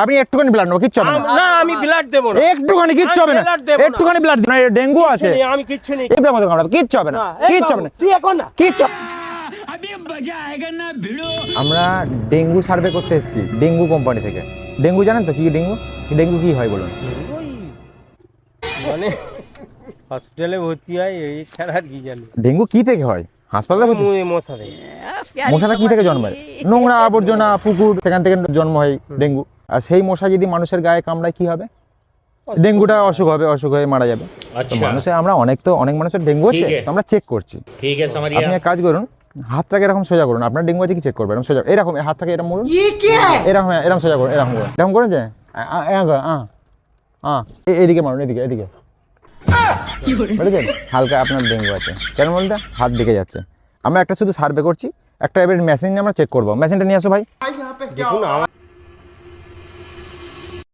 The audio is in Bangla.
আপনি একটুখানি ব্লাড নেব কিচ্ছু হবে না। আমি ব্লাড দেবো না। একটুখানি কিচ্ছু হবে না। দেবো। একটুখানি ব্লাড না ডেঙ্গু আছে। আমি কিচ্ছু নেই। এবার মতো কামড়াবে কিচ্ছু হবে না না, কিচ্ছু হবে না। তুই এখন না। কিচ্ছু আমরা ডেঙ্গু সার্ভে করতে এসেছি ডেঙ্গু কোম্পানি থেকে। ডেঙ্গু জানেন তো কি ডেঙ্গু? ডেঙ্গু কি হয় বলুন। মানে হসপিটালে ভর্তি হয় এই ছাড়া আর কি জানি। ডেঙ্গু কি থেকে হয়? হাসপাতালে ভর্তি? মশা দেয় মশাটা কি থেকে জন্মায়? নোংরা আবর্জনা পুকুর সেখান থেকে জন্ম হয় ডেঙ্গু। আর সেই মশা যদি মানুষের গায়ে কামড়ায় কি হবে? ডেঙ্গুটা অসুখ হবে অসুখ হয়ে মারা যাবে। আচ্ছা। মানুষে মানুষের আমরা অনেক তো অনেক মানুষের ডেঙ্গু হচ্ছে আমরা চেক করছি। ঠিক আছে আপনি এক কাজ করুন হাতটাকে এরকম সোজা করুন। আপনার ডেঙ্গু আছে কি চেক করবেন? সোজা এরকম হাতটাকে এরকম করুন এরকম হ্যাঁ, এরকম সোজা করুন এরকম করুন। এরকম করুন যে? এদিকে মারুন এদিকে এদিকে। হালকা আপনার ডেঙ্গু আছে। কেন বলুন হাত দিকে যাচ্ছে। আমরা একটা শুধু সার্ভে করছি একটা এবার মেশিন আমরা চেক করব। মেশিনটা নিয়ে আসো ভাই। দেখুন